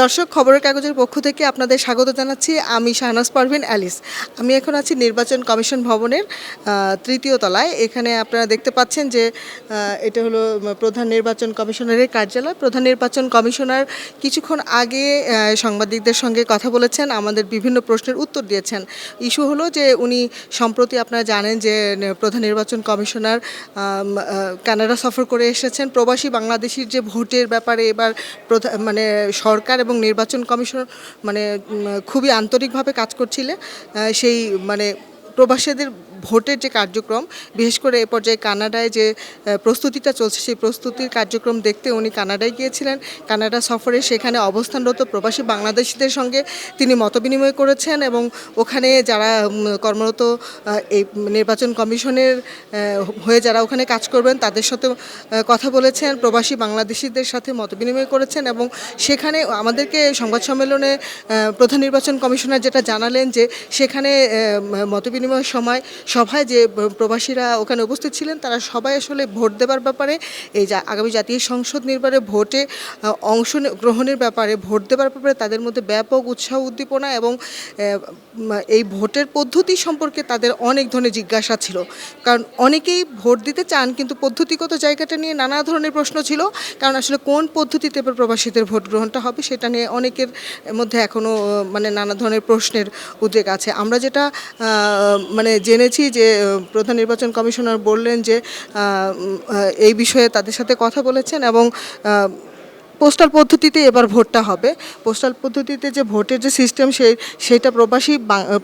দর্শক, খবরের কাগজের পক্ষ থেকে আপনাদের স্বাগত জানাচ্ছি। আমি শাহনাজ পারভিন, অ্যালিস। আমি এখন আছি নির্বাচন কমিশন ভবনের তৃতীয় তলায়। এখানে আপনারা দেখতে পাচ্ছেন যে এটা হলো প্রধান নির্বাচন কমিশনারের কার্যালয়। প্রধান নির্বাচন কমিশনার কিছুক্ষণ আগে সাংবাদিকদের সঙ্গে কথা বলেছেন, আমাদের বিভিন্ন প্রশ্নের উত্তর দিয়েছেন। ইস্যু হলো যে, উনি সম্প্রতি আপনারা জানেন যে প্রধান নির্বাচন কমিশনার কানাডা সফর করে এসেছেন। প্রবাসী বাংলাদেশির যে ভোটের ব্যাপারে এবার মানে সরকার এবং নির্বাচন কমিশন মানে খুবই আন্তরিকভাবে কাজ করছিলে। সেই মানে প্রবাসীদের ভোটের যে কার্যক্রম, বিশেষ করে এ পর্যায়ে কানাডায় যে প্রস্তুতিটা চলছে, সেই প্রস্তুতির কার্যক্রম দেখতে উনি কানাডায় গিয়েছিলেন। কানাডা সফরে সেখানে অবস্থানরত প্রবাসী বাংলাদেশিদের সঙ্গে তিনি মতবিনিময় করেছেন এবং ওখানে যারা কর্মরত এই নির্বাচন কমিশনের হয়ে যারা ওখানে কাজ করবেন, তাদের সাথে কথা বলেছেন। প্রবাসী বাংলাদেশিদের সাথে মতবিনিময় করেছেন এবং সেখানে আমাদেরকে সংবাদ সম্মেলনে প্রধান নির্বাচন কমিশনার যেটা জানালেন যে, সেখানে মতবিনিময়ের সময় সভায় যে প্রবাসীরা ওখানে উপস্থিত ছিলেন, তারা সবাই আসলে ভোট দেবার ব্যাপারে, এই যা আগামী জাতীয় সংসদ নির্বাচনে ভোটে অংশ গ্রহণের ব্যাপারে ভোট দেবার ব্যাপারে তাদের মধ্যে ব্যাপক উৎসাহ, উদ্দীপনা এবং এই ভোটের পদ্ধতি সম্পর্কে তাদের অনেক ধরনের জিজ্ঞাসা ছিল। কারণ অনেকেই ভোট দিতে চান, কিন্তু পদ্ধতিগত জায়গাটা নিয়ে নানা ধরনের প্রশ্ন ছিল। কারণ আসলে কোন পদ্ধতিতে প্রবাসীদের ভোট গ্রহণটা হবে, সেটা নিয়ে অনেকের মধ্যে এখনও মানে নানা ধরনের প্রশ্নের উদ্বেগ আছে। আমরা যেটা মানে জেনেছি যে প্রধান নির্বাচন কমিশনার বললেন যে এই বিষয়ে তাদের সাথে কথা বলেছেন এবং পোস্টাল পদ্ধতিতে এবার ভোটটা হবে। পোস্টাল পদ্ধতিতে যে ভোটের যে সিস্টেম সেই সেটা প্রবাসী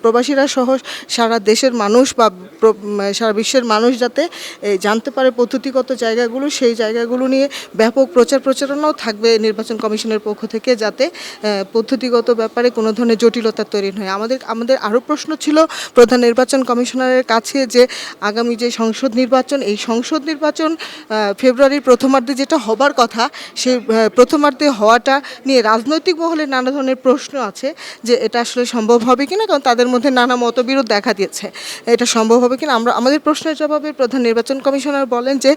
প্রবাসীরা সহ সারা দেশের মানুষ বা সারা বিশ্বের মানুষ যাতে জানতে পারে পদ্ধতিগত জায়গাগুলো সেই জায়গাগুলো নিয়ে ব্যাপক প্রচার প্রচারণাও থাকবে নির্বাচন কমিশনের পক্ষ থেকে যাতে পদ্ধতিগত ব্যাপারে কোনো ধরনের জটিলতা তৈরি হয়। আমাদের আমাদের আরও প্রশ্ন ছিল প্রধান নির্বাচন কমিশনারের কাছে যে আগামী যে সংসদ নির্বাচন এই সংসদ নির্বাচন ফেব্রুয়ারির প্রথমার্ধে যেটা হবার কথা সেই আহ, প্রথমার্ধে হওয়াটা নিয়ে রাজনৈতিক মহলে নানা ধরনের প্রশ্ন আছে যে এটা আসলে সম্ভব হবে কিনা, কারণ তাদের মধ্যে নানা মতবিরোধ দেখা দিয়েছে। এটা সম্ভব হবে কিনা? আমরা, আমাদের প্রশ্নের জবাবে প্রধান নির্বাচন কমিশনার বলেন যে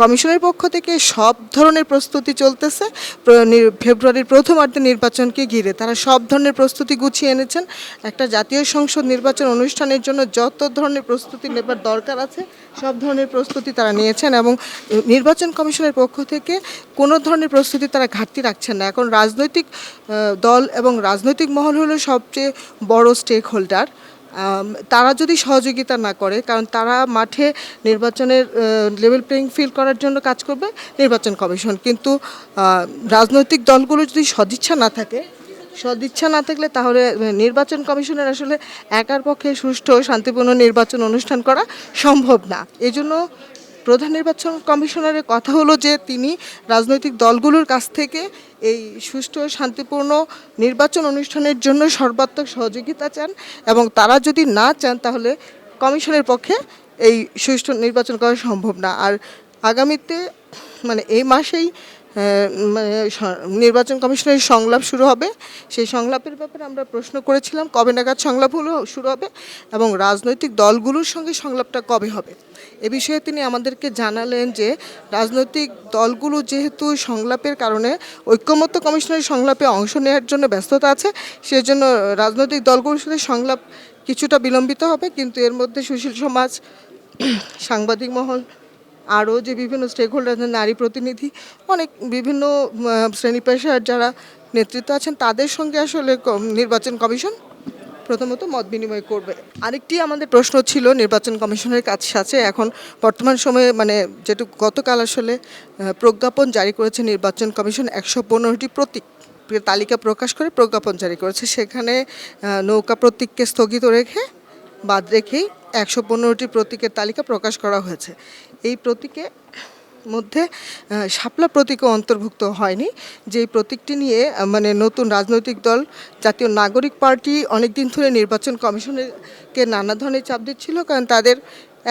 কমিশনের পক্ষ থেকে সব ধরনের প্রস্তুতি চলতেছে। ফেব্রুয়ারির প্রথমার্ধে নির্বাচনকে ঘিরে তারা সব ধরনের প্রস্তুতি গুছিয়ে এনেছেন। একটা জাতীয় সংসদ নির্বাচন অনুষ্ঠানের জন্য যত ধরনের প্রস্তুতি নেবার দরকার আছে, সব ধরনের প্রস্তুতি তারা নিয়েছেন এবং নির্বাচন কমিশনের পক্ষ থেকে কোনো ধরনের প্রস্তুতি তারা ঘাটতি রাখছেন না। এখন রাজনৈতিক দল এবং রাজনৈতিক মহল হলো সবচেয়ে বড় স্টেক হোল্ডার তারা যদি সহযোগিতা না করে, কারণ তারা মাঠে নির্বাচনের লেভেল প্লেইং ফিল করার জন্য কাজ করবে, নির্বাচন কমিশন। কিন্তু রাজনৈতিক দলগুলো যদি সদিচ্ছা না থাকে, সদিচ্ছা না থাকলে তাহলে নির্বাচন কমিশনের আসলে একার পক্ষে সুষ্ঠু, শান্তিপূর্ণ নির্বাচন অনুষ্ঠান করা সম্ভব না। এজন্য প্রধান নির্বাচন কমিশনারের কথা হলো যে তিনি রাজনৈতিক দলগুলোর কাছ থেকে এই সুষ্ঠু শান্তিপূর্ণ নির্বাচন অনুষ্ঠানের জন্য সর্বাত্মক সহযোগিতা চান এবং তারা যদি না চান তাহলে কমিশনের পক্ষে এই সুষ্ঠু নির্বাচন করা সম্ভব না। আর আগামীতে মানে এই মাসেই মানে নির্বাচন কমিশনের সংলাপ শুরু হবে। সেই সংলাপের ব্যাপারে আমরা প্রশ্ন করেছিলাম, কবে নাগাদ সংলাপ হলো, শুরু হবে এবং রাজনৈতিক দলগুলোর সঙ্গে সংলাপটা কবে হবে। এ বিষয়ে তিনি আমাদেরকে জানালেন যে, রাজনৈতিক দলগুলো যেহেতু সংলাপের কারণে ঐক্যমত্য কমিশনের সংলাপে অংশ নেওয়ার জন্য ব্যস্ততা আছে, সেজন্য রাজনৈতিক দলগুলোর সাথে সংলাপ কিছুটা বিলম্বিত হবে, কিন্তু এর মধ্যে সুশীল সমাজ, সাংবাদিক মহল আরও যে বিভিন্ন স্টেক হোল্ডার নারী প্রতিনিধি, অনেক বিভিন্ন শ্রেণি পেশার যারা নেতৃত্ব আছেন, তাদের সঙ্গে আসলে নির্বাচন কমিশন প্রথমত মত বিনিময় করবে। আরেকটি আমাদের প্রশ্ন ছিল, নির্বাচন কমিশনের কাছে আছে। এখন বর্তমান সময়ে মানে যেটু গতকাল আসলে প্রজ্ঞাপন জারি করেছে নির্বাচন কমিশন একশো পনেরোটি প্রতীক। তালিকা প্রকাশ করে প্রজ্ঞাপন জারি করেছে। সেখানে নৌকা প্রতীককে স্থগিত রেখে, বাদ রেখেই একশো পনেরোটি প্রতীকের তালিকা প্রকাশ করা হয়েছে। এই প্রতীকে মধ্যে শাপলা প্রতীকও অন্তর্ভুক্ত হয়নি। যেই প্রতীকটি নিয়ে মানে নতুন রাজনৈতিক দল, জাতীয় নাগরিক পার্টি অনেক দিন ধরে নির্বাচন কমিশনেরকে নানা ধরনের চাপ দিচ্ছিল, কারণ তাদের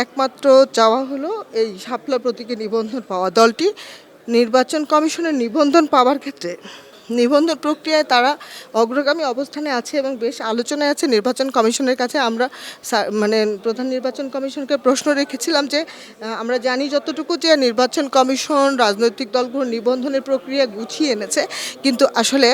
একমাত্র চাওয়া হলো এই শাপলা প্রতীকে নিবন্ধন পাওয়া। দলটি নির্বাচন কমিশনের নিবন্ধন পাওয়ার ক্ষেত্রে নিবন্ধন প্রক্রিয়ায় তারা অগ্রগামী অবস্থানে আছে এবং বেশ আলোচনায় আছে। নির্বাচন কমিশনের কাছে আমরা মানে প্রধান নির্বাচন কমিশনকে প্রশ্ন রেখেছিলাম যে আমরা জানি যতটুকু যে নির্বাচন কমিশন, রাজনৈতিক দলগুলো নিবন্ধনের প্রক্রিয়া গুছিয়ে এনেছে, কিন্তু আসলে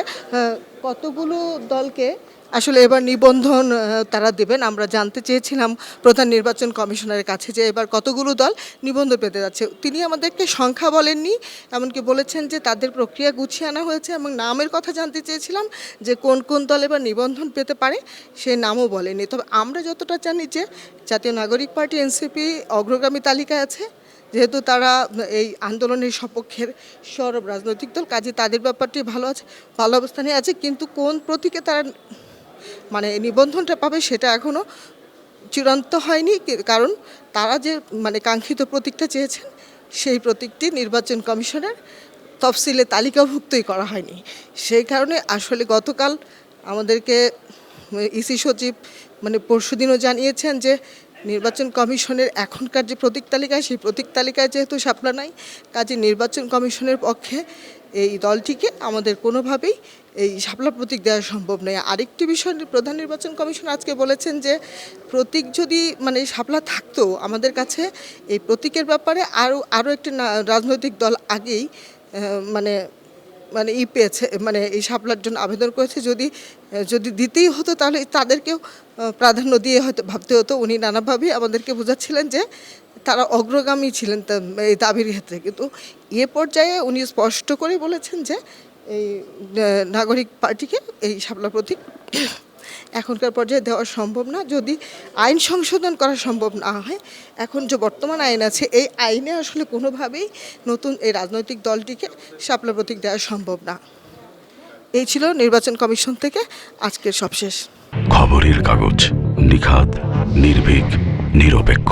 কতগুলো দলকে আসলে এবার নিবন্ধন তারা দেবেন। আমরা জানতে চেয়েছিলাম প্রধান নির্বাচন কমিশনারের কাছে যে এবার কতগুলো দল নিবন্ধন পেতে যাচ্ছে। তিনি আমাদেরকে সংখ্যা বলেননি, এমনকি বলেছেন যে তাদের প্রক্রিয়া গুছিয়ে আনা হয়েছে এবং নামের কথা জানতে চেয়েছিলাম যে কোন কোন দল এবার নিবন্ধন পেতে পারে, সে নামও বলেনি তবে আমরা যতটা জানি যে জাতীয় নাগরিক পার্টি, এনসিপি অগ্রগামী তালিকায় আছে। যেহেতু তারা এই আন্দোলনের সপক্ষের সরব রাজনৈতিক দল, কাজে তাদের ব্যাপারটি ভালো আছে, ভালো অবস্থানে আছে, কিন্তু কোন প্রতীকে তারা মানে নিবন্ধনটা পাবে সেটা এখনও চূড়ান্ত হয়নি কারণ তারা যে মানে কাঙ্ক্ষিত প্রতীকটা চেয়েছেন, সেই প্রতীকটি নির্বাচন কমিশনের তফসিলে তালিকাভুক্তই করা হয়নি। সেই কারণে আসলে গতকাল আমাদেরকে ইসি সচিব মানে পরশুদিনও জানিয়েছেন যে নির্বাচন কমিশনের এখনকার যে প্রতীক তালিকা সেই প্রতীক তালিকায় যেহেতু শাপলা নাই, কাজে নির্বাচন কমিশনের পক্ষে এই দলটিকে আমাদের কোনোভাবেই এই শাপলা প্রতীক দেওয়া সম্ভব নয়। আরেকটি বিষয়, প্রধান নির্বাচন কমিশন আজকে বলেছেন যে প্রতীক যদি মানে শাপলা থাকতো আমাদের কাছে এই প্রতীকের ব্যাপারে আরও আরও একটি রাজনৈতিক দল আগেই মানে মানে ই পেয়েছে মানে এই সাপলার জন্য আবেদন করেছে। যদি যদি দিতেই হতো তাহলে তাদেরকেও প্রাধান্য দিয়ে হয়তো ভাবতে হতো। উনি নানাভাবেই আমাদেরকে বোঝাচ্ছিলেন যে তারা অগ্রগামী ছিলেন এই দাবির ক্ষেত্রে। কিন্তু এ পর্যায়ে উনি স্পষ্ট করে বলেছেন যে এই নাগরিক পার্টিকে এই শাপলা প্রতীক এখনকার পর্যায়ে দেওয়া সম্ভব না। যদি আইন সংশোধন করা সম্ভব না হয়, এখন যে বর্তমান আইন আছে, এই আইনে আসলে কোনোভাবেই নতুন এই রাজনৈতিক দলটিকে শাপলা প্রতীক দেওয়া সম্ভব না। এই ছিল নির্বাচন কমিশন থেকে আজকের সবশেষ। খবরের কাগজ নিখাত নির্ভীক, নিরপেক্ষ।